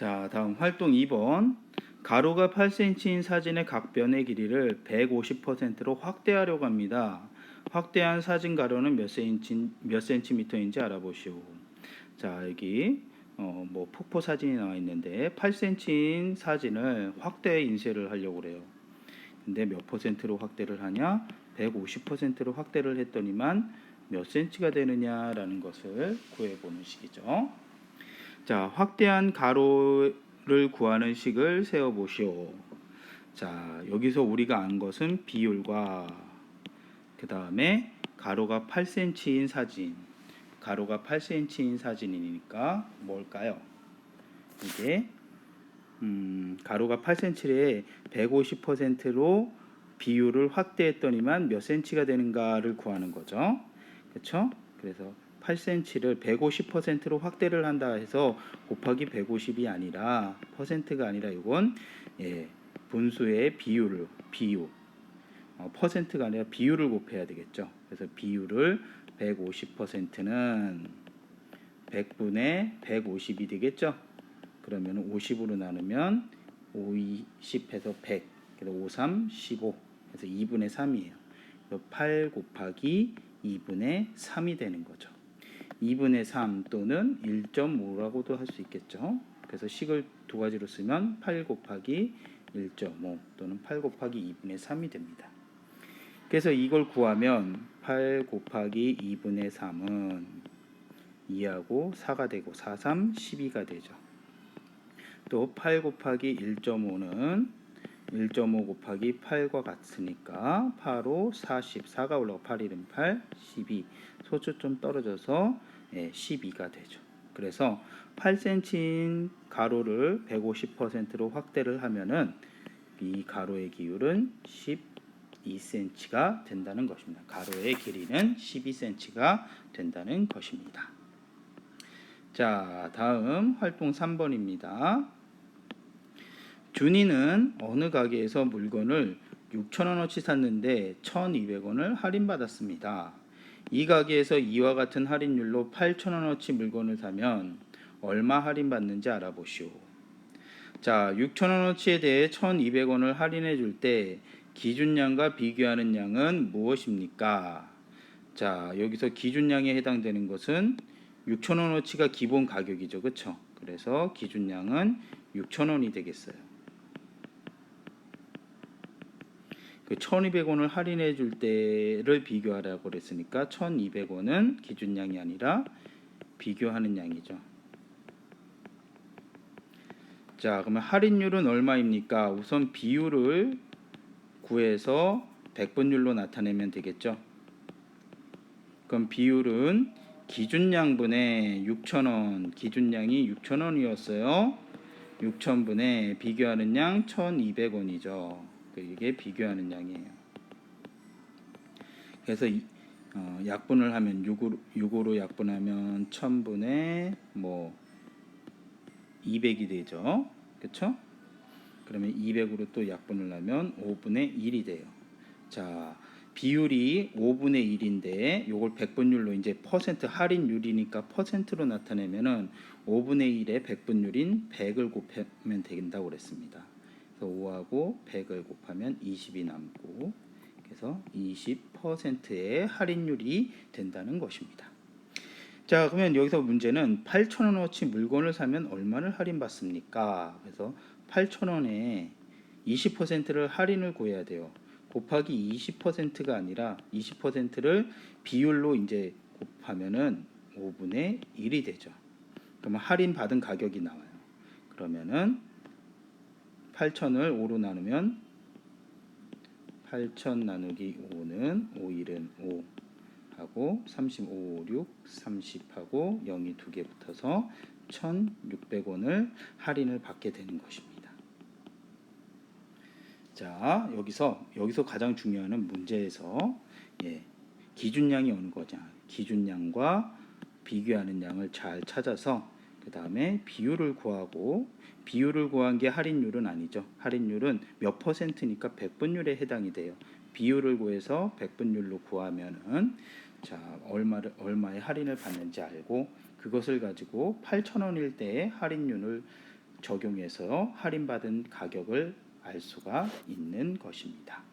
자, 다음 활동 2번. 가로가 8cm인 사진의 각변의 길이를 150%로 확대하려고 합니다. 확대한 사진 가로는 몇 센치 몇 센티미터인지 알아보시오. 자, 여기 어, 뭐 폭포 사진이 나와 있는데 8cm인 사진을 확대 인쇄를 하려고 그래요. 근데 몇 퍼센트로 확대를 하냐? 150%로 확대를 했더니만 몇 센치가 되느냐라는 것을 구해 보는 식이죠. 자, 확대한 가로를 구하는 식을 세워 보시오. 자, 여기서 우리가 안 것은 비율과 그 다음에 가로가 8cm인 사진, 가로가 8cm인 사진이니까 뭘까요? 이게 음, 가로가 8cm에 150%로 비율을 확대했더니만 몇 cm가 되는가를 구하는 거죠. 그렇죠? 그래서 8cm를 150%로 확대를 한다 해서 곱하기 150이 아니라 퍼센트가 아니라 이건 예, 분수의 비율을 비율 어, 퍼센트가 아니라 비율을 곱해야 되겠죠. 그래서 비율을 150%는 100분의 150이 되겠죠. 그러면 50으로 나누면 5, 20 해서 100 그래서 5, 3, 15 그래서 2분의 3이에요. 8 곱하기 2분의 3이 되는 거죠. 2분의 3 또는 1.5라고도 할 수 있겠죠. 그래서 식을 두 가지로 쓰면 8 곱하기 1.5 또는 8 곱하기 2분의 3이 됩니다. 그래서 이걸 구하면 8 곱하기 2분의 3은 2하고 4가 되고 4, 3, 12가 되죠. 또 8 곱하기 1.5는 1.5 곱하기 8과 같으니까 8로 40, 4가 올라가 8, 1은 8, 12 소수 좀 떨어져서 예, 12가 되죠. 그래서 8cm인 가로를 150%로 확대를 하면은 이 가로의 기울은 12cm가 된다는 것입니다. 가로의 길이는 12cm가 된다는 것입니다. 자, 다음 활동 3번입니다. 준이는 어느 가게에서 물건을 6,000원어치 샀는데 1,200원을 할인받았습니다. 이 가게에서 이와 같은 할인율로 8,000원어치 물건을 사면 얼마 할인받는지 알아보시오. 자, 6,000원어치에 대해 1,200원을 할인해 줄 때 기준량과 비교하는 양은 무엇입니까? 자, 여기서 기준량에 해당되는 것은 6,000원어치가 기본 가격이죠. 그렇죠? 그래서 기준량은 6,000원이 되겠어요. 그 1,200원을 할인해 줄 때를 비교하라고 그랬으니까 1,200원은 기준량이 아니라 비교하는 양이죠. 자, 그러면 할인율은 얼마입니까? 우선 비율을 구해서 백분율로 나타내면 되겠죠. 그럼 비율은 기준량분의 6,000원, 기준량이 6,000원이었어요. 6,000분의 비교하는 양 1,200원이죠. 이게 비교하는 양이에요. 그래서 이, 어, 약분을 하면 6으로, 6으로 약분하면 1000분의 뭐 200이 되죠. 그렇죠? 그러면 200으로 또 약분을 하면 5분의 1이 돼요. 자, 비율이 5분의 1인데 요걸 100분율로 이제 퍼센트 할인율이니까 퍼센트로 나타내면은 5분의 1의 100분율인 100을 곱하면 된다고 그랬습니다. 그래서 5하고 100을 곱하면 20이 남고 그래서 20%의 할인율이 된다는 것입니다. 자, 그러면 여기서 문제는 8,000원어치 물건을 사면 얼마를 할인받습니까? 그래서 8,000원에 20%를 할인을 구해야 돼요. 곱하기 20%가 아니라 20%를 비율로 이제 곱하면은 5분의 1이 되죠. 그러면 할인 받은 가격이 나와요. 그러면은 8,000을 5로 나누면 8,000 나누기 5는 5, 1은 5 하고 35, 6, 30하고 0이 두 개 붙어서 1,600원을 할인을 받게 되는 것입니다. 자, 여기서 여기서 가장 중요한 문제에서 예, 기준량이 어느 거냐? 기준량과 비교하는 양을 잘 찾아서 그 다음에 비율을 구하고 비율을 구한 게 할인율은 아니죠. 할인율은 몇 퍼센트니까 백분율에 해당이 돼요. 비율을 구해서 백분율로 구하면은 자 얼마를 얼마의 할인을 받는지 알고 그것을 가지고 8,000원일 때의 할인율을 적용해서 할인받은 가격을 알 수가 있는 것입니다.